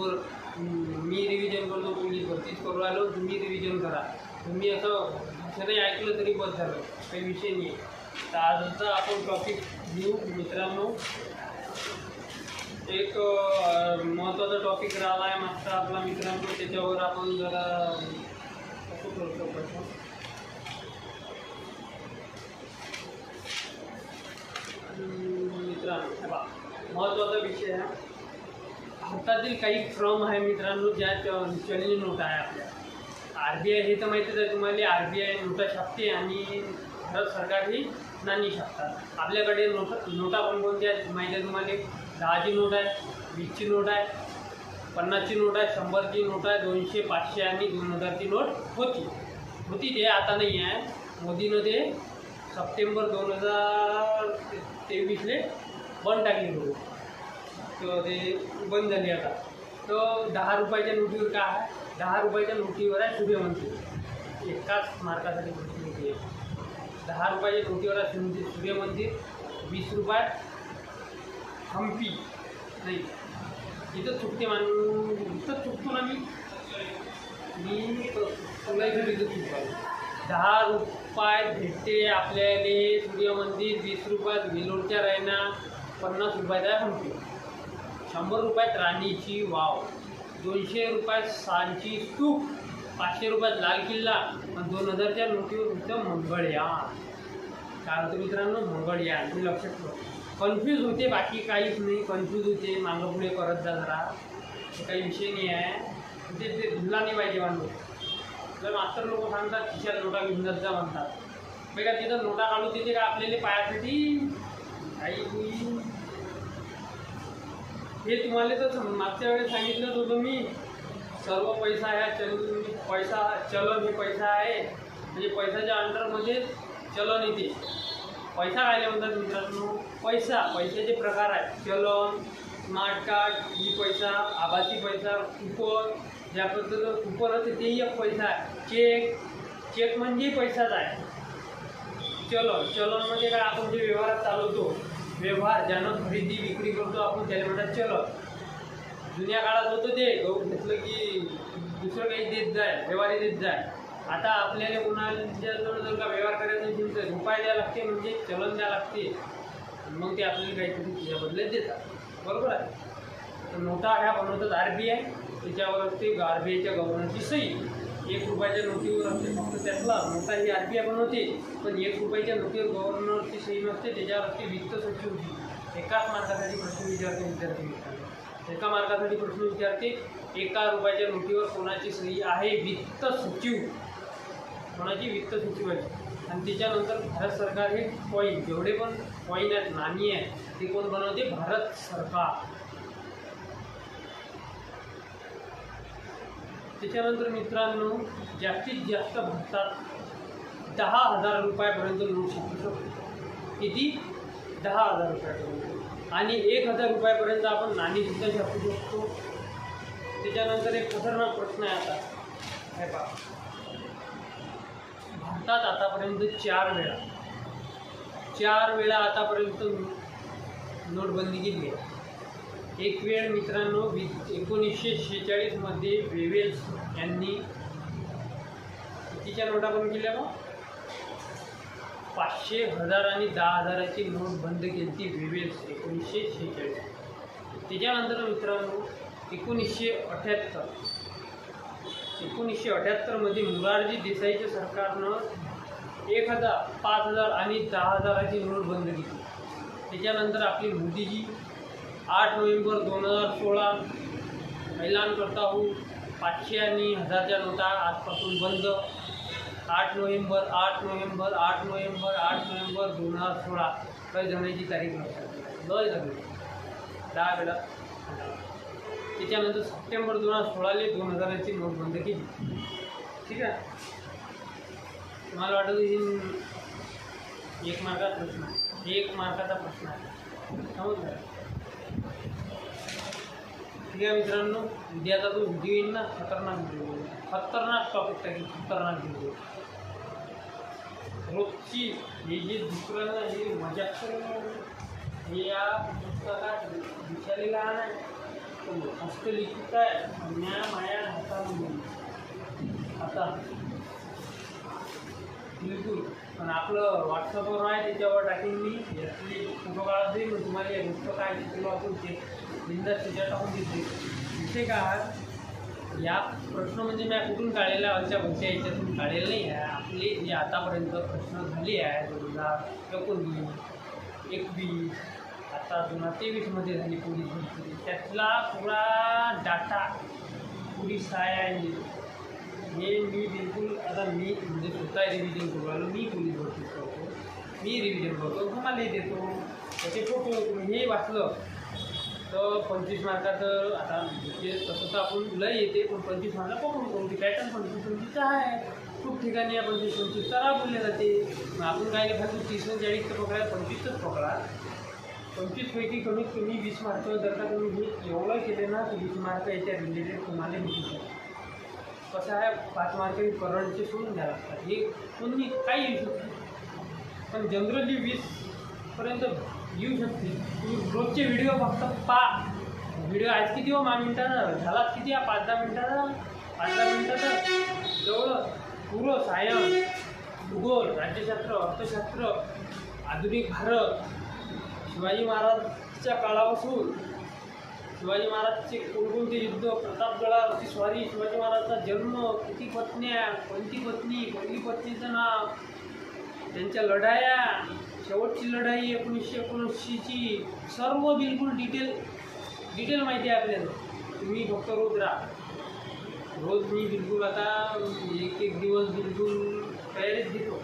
वर, मी रिव्हिजन करतो पोलीस भरतीच करू आलो तुम्ही रिव्हिजन करा. तुम्ही असं असं ऐकलं तरी बस झालं काही विषय नाही. तर आजचा आपण टॉपिक घेऊ मित्रांनो. एक महत्त्वाचा टॉपिक राहिला आहे मागचा आपला मित्रांनो त्याच्यावर आपण जरा कसं करतो प्रश्न मित्रांनो हे महत्त्वाचा विषय आहे भारतातील काही फ्रॉम आहे मित्रांनो ज्या चलनी नोटा आहे आपल्या. आर बी आय हे तर माहितीच आहे तुम्हाला आर बी आय नोटा छापते आणि भारत सरकार ही नाणी छापतात. आपल्याकडे नोटा नोटा कोणकोणत्या आहेत? माहिती आहे तुम्हाला? दहाची नोट आहे वीसची नोट आहे पन्नासची नोट आहे शंभरची नोट आहे दोनशे पाचशे आणि दोन हजारची नोट होती. होती ते आता नाही आहे. मोदीनं ते सप्टेंबर दोन हजार तेवीसले बंद टाकली होती. तर ते बंद झाली आता. तर दहा रुपयाच्या नोटीवर काय आहे? दहा रुपयाच्या नोटीवर आहे सूर्यमंदिर एकाच मार्कासाठी मोठी नोटी आहे दहा रुपयाच्या नोटीवर आहे सूर्य सूर्यमंदिर वीस रुपयात हम्पी नाही. इथं चुकते मानून इथं चुकतो ना मी. मी तुला इथं इथं चुकतो दहा रुपयात भेटते आपल्याला सूर्यमंदिर वीस रुपयात विलोडच्या रायना पन्नास रुपयाचा आहे हम्पी शंभर रुपयात राणीची वाव दोनशे रुपयात सांची स्तूप पाचशे रुपयात लाल किल्ला आणि दोन हजारच्या नोटीवर होतं मंगळयान काय होतं मित्रांनो मंगळयान तुम्ही लक्षात ठेवा. कन्फ्यूज होते बाकी काहीच नाही. कन्फ्यूज होते मागं पुढे करत जा जरा. हे काही विषय नाही आहे. ते ते धुला नाही पाहिजे माणूस. जर मास्तर लोक सांगतात खिशात नोटा घेऊन जात जा म्हणतात. बघा का तिथं नोटा काढून देते का आपल्याला पायासाठी? काही हे तुम्हाला तर मागच्या वेळेस सांगितलंच होतं मी. सर्व पैसा ह्या चल पैसा चलन हे पैसा आहे. म्हणजे पैशाच्या अंडरमध्ये चलन येते. पैसा काय म्हणतात मित्रांनो. पैसा पैशाचे प्रकार आहेत. चलन स्मार्ट कार्ड ई पैसा आभासी पैसा कुपन. ज्या पद्धतीचं कुपन असते तेही एक पैसा आहे. चेक चेक म्हणजे पैसाच आहे. चलन चलन म्हणजे काय? आपण जे व्यवहारात चालवतो व्यवहार ज्यानं खरेदी विक्री करतो आपण त्याला म्हणतात चलन. जुन्या काळात होतं ते गहू घेतलं की दुसरं काही देत जाय व्यवहारी देत जाय. आता आपल्याला कोणाच्या जवळ जर का व्यवहार करायचा असेल तर रुपये द्यावं लागते म्हणजे चलन द्यावं लागते. मग ते आपल्याला काहीतरी त्याच्या बदल्यात देतात. बरोबर आहे? तर नोटा ह्या बनवतात आर बी आय त्याच्यावर ते आर बी आयच्या गव्हर्नरची सही. एक रुपयाच्या नोटीवर असते. फक्त त्यातला नोटा ही आर बी आय बनवते पण एक रुपयाच्या नोटीवर गव्हर्नरची सही नसते त्याच्यावर असते वित्त होती एकाच मार्कासाठी प्रश्न विचारते विद्यार्थी मित्रांनो. एका मार्कासाठी प्रश्न विचारते एका रुपयाच्या नोटीवर कोणाची सही आहे वित्त सचिव? कोणाची वित्त सचिवाची? आणि त्याच्यानंतर भारत सरकार हे कॉईन जेवढे पण कॉईन आहेत नाणी आहेत ते कोण बनवते? भारत सरकार. त्याच्यानंतर मित्रांनो जास्तीत जास्त भारतात दहा हजार रुपयापर्यंत लोन शिकू शकतो. किती? दहा हजार रुपयापर्यंत. आणि एक हजार रुपयापर्यंत आपण नाणीसुद्धा छापू शकतो. त्याच्यानंतर एक खतरनाक प्रश्न आहे आता. हे पहा. भारतात आतापर्यंत चार वेळा. चार वेळा आतापर्यंत नोटबंदी केली आहे. एक वेळ मित्रांनो वि एकोणीसशे शेहेचाळीसमध्ये वेवेल्स यांनी कितीच्या नोटा बंद केल्या मग पाचशे हजार आणि दहा हजाराची नोट बंद केली ती वेवेल्स एकोणीसशे शेहेचाळीस. त्याच्यानंतर मित्रांनो एकोणीसशे अठ्याहत्तर. एकोणीसशे अठ्याहत्तरमध्ये मुरारजी देसाईच्या सरकारनं एक हजार पाच हजार आणि दहा हजाराची नोट बंद केली. त्याच्यानंतर आपली मोदीजी आठ नोव्हेंबर दोन हजार सोळा. ऐलान करता हो. पाचशे आणि हजारच्या नोटा आजपासून बंद. आठ नोव्हेंबर आठ नोव्हेंबर आठ नोव्हेंबर आठ नोव्हेंबर दोन हजार सोळा. काही जमण्याची तारीख लय झाली दहा वेळा. त्याच्यानंतर सप्टेंबर दोन हजार सोळाले दोन हजाराची नोट बंद केली. ठीक आहे? मला वाटतं ही एक मार्काचा प्रश्न आहे. एक मार्काचा प्रश्न आहे. समजलं? आहे मित्रांनो उद्याचा तो व्हिडिओ ना खतरनाक व्हिडिओ खतरनाक टॉपिक टाकेल खतरनाक व्हिडिओ रोजची हे जे दुसऱ्यांना हे मज़ाक करून हे या पुस्तकात दिसायला लहान आहे हस्तलिखित आहे म्या माया हातामध्ये आता बिलकुल पण आपलं व्हॉट्सअपवर आहे त्याच्यावर टाकेन मी यातली फोटो काढत देईल मग तुम्हाला या गोष्ट काय ते वापरून ते बिंदास त्याच्यावर टाकून देते. दिसते का? या प्रश्न म्हणजे मी कुठून काढलेला? आमच्या भोवत्या याच्यातून काढलेलं नाही आहे. आपले जे आतापर्यंत प्रश्न झाले आहे दोन हजार एकोणवीस एकवीस आता दोन हजार तेवीसमध्ये झाली पोलीस भरती त्यातला पुरा डाटा पोलीस आहे. हे मी बिलकुल आता मी म्हणजे स्वतः रिव्हिजन करू आलो मी पोलीस भरती करतो. मी रिव्हिजन करतो तुम्हालाही देतो. त्याचे फोटो हे वाचलं तर पंचवीस मार्काचं आता म्हणजे तसं तर आपण लय येते पण पंचवीस मार्का पकडून करू. पॅटर्न पंचवीस पंचवीसचा आहे. खूप ठिकाणी या पंचवीस पंचवीसचा राबवले जाते. मग आपण काय नाही तीस चाळीस तर पकडा पंचवीसच पकडा. पंचवीसपैकी कमीत कमी वीस मार्क जर का तुम्ही हे एवढं केले ना तर वीस मार्क याच्या रिलेटेड तुम्हाला भेटू शकतो कसं आहे पाच मार्क करंटचे सोडून द्या लागतात. हे कोणी काही येऊ शकते पण जनरली वीसपर्यंत येऊ शकते तुम्ही रोजचे व्हिडिओ फक्त पा व्हिडिओ आज किती हो मा मिनटानं झालात किती या पाच दहा मिनटानं पाच दहा मिनटानं तेवढं पूर्व सायन्स भूगोल राज्यशास्त्र अर्थशास्त्र आधुनिक भारत शिवाजी महाराजच्या काळापासून शिवाजी महाराजचे कोणकोणते युद्ध प्रतापगडावरची स्वारी शिवाजी महाराजचा जन्म किती पत्न्या कोणती पत्नी पहिली पत्नीचं नाव त्यांच्या लढाया शेवटची लढाई एकोणीसशे एकोणऐंशीची सर्व बिलकुल डिटेल डिटेल माहिती आहे आपल्याला. तुम्ही फक्त रोज राहा. रोज मी बिलकुल आता एक एक दिवस बिलकुल तयारीच घेतो.